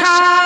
আশা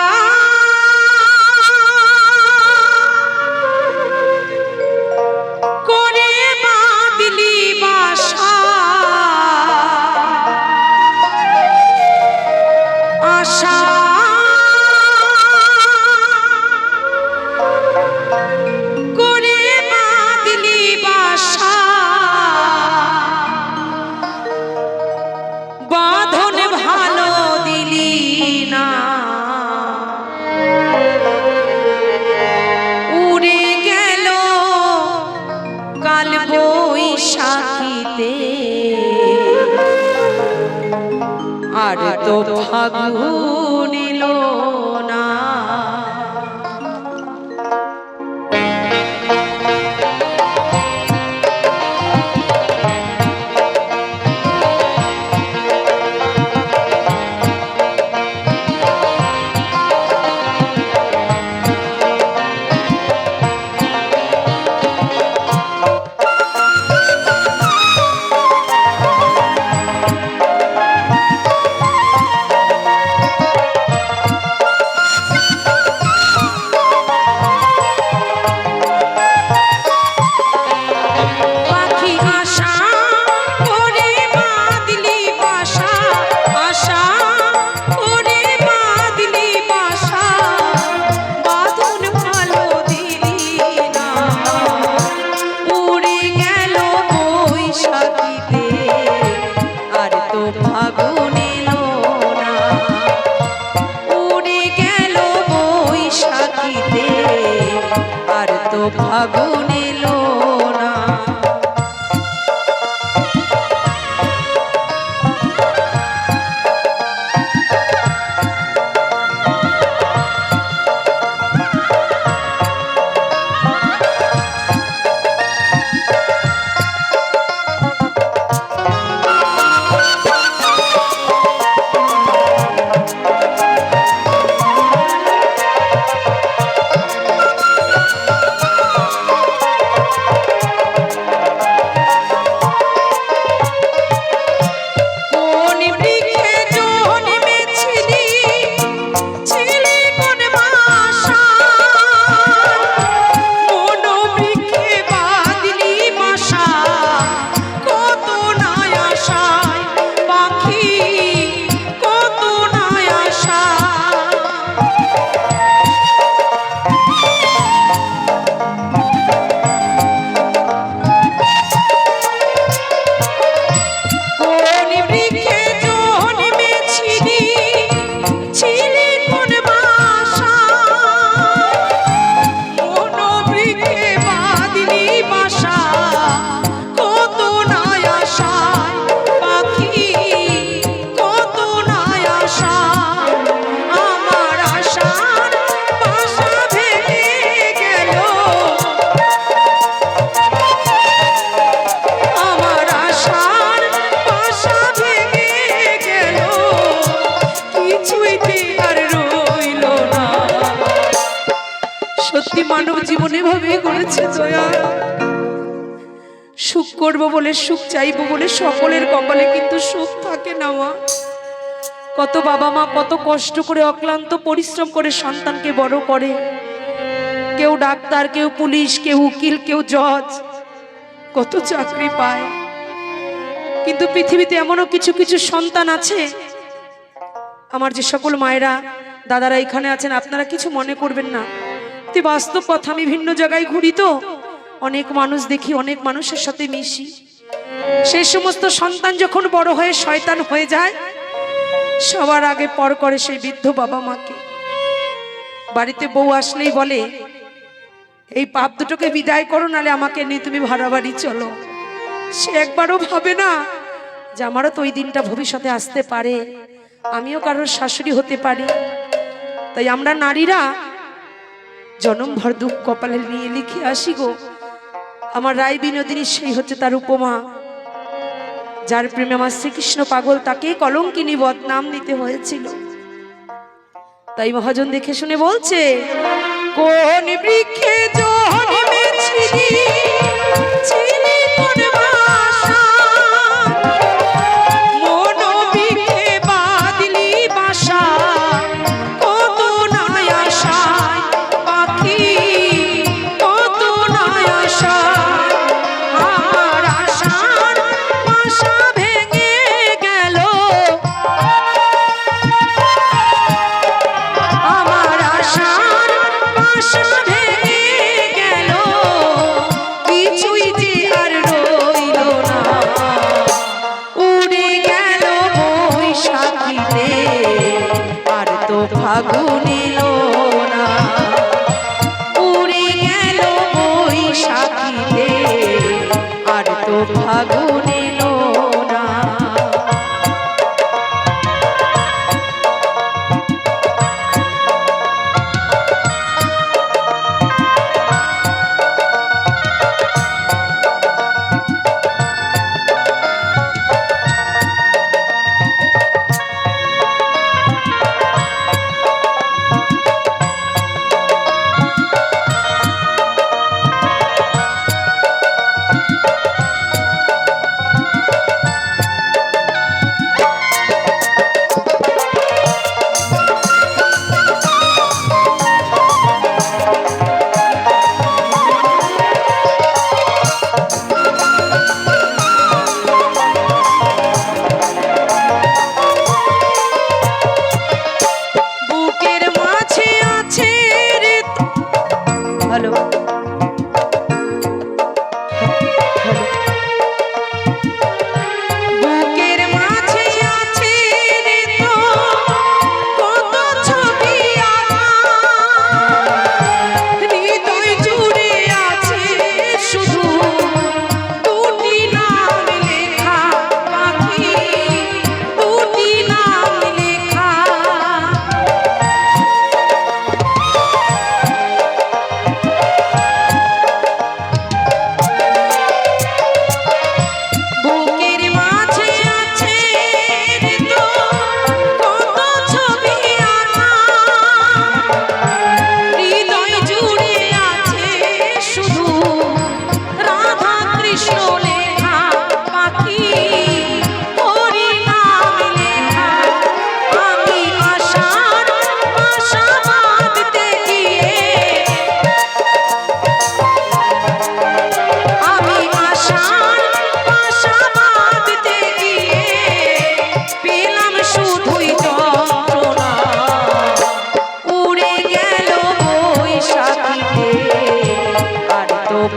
আর তো ফাগুন আর তো ফাগুন সত্যি মানব জীবনে ভাবে করেছে দয়া। সুখ করব বলে সুখ চাইব বলে সকলের কপালে কিন্তু সুখ থাকে না, মা। কত বাবা মা কত কষ্ট করে, অক্লান্ত পরিশ্রম করে সন্তানকে বড় করে। কেউ ডাক্তার, কেউ পুলিশ, কেউ উকিল, কেউ জজ, কত চাকরি পায়। কিন্তু পৃথিবীতে এমনও কিছু কিছু সন্তান আছে। আমার যে সকল মায়েরা, দাদারা এখানে আছেন, আপনারা কিছু মনে করবেন না। তে বাস্তব কথা আমি ভিন্ন জায়গায় ঘুরি তো। অনেক মানুষ দেখি, অনেক মানুষের সাথে মিশি। সেই সমস্ত সন্তান যখন বড় হয়ে শয়তান হয়ে যায়, সবার আগে পর করে সেই বৃদ্ধ বাবা মাকে। বাড়িতে বউ আসলেই বলে, এই পাপ দুটোকে বিদায় করো, নালে আমাকে নিয়ে তুমি ভাড়া বাড়ি চলো। সে একবারও ভাবে না যে আমারও তো ওই দিনটা ভবিষ্যতে আসতে পারে। আমিও কারোর শাশুড়ি হতে পারি। তাই আমরা নারীরা জনমভর দুঃখ কপালে নিয়ে লিখে আসি গো আমার রায় বিনোদিনী সেই হচ্ছে তার উপমা যার প্রেমে আমার শ্রীকৃষ্ণ পাগল, তাকে কলঙ্কিনী বদনাম দিতে হয়েছিল তাই মহাজন দেখে শুনে বলছে, কোন বৃক্ষে বাসায়? ভাগু নিল না। উড়ে গেল বৈশাখীতে আর তো ভাগুনিল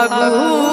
আর তো ফাগুন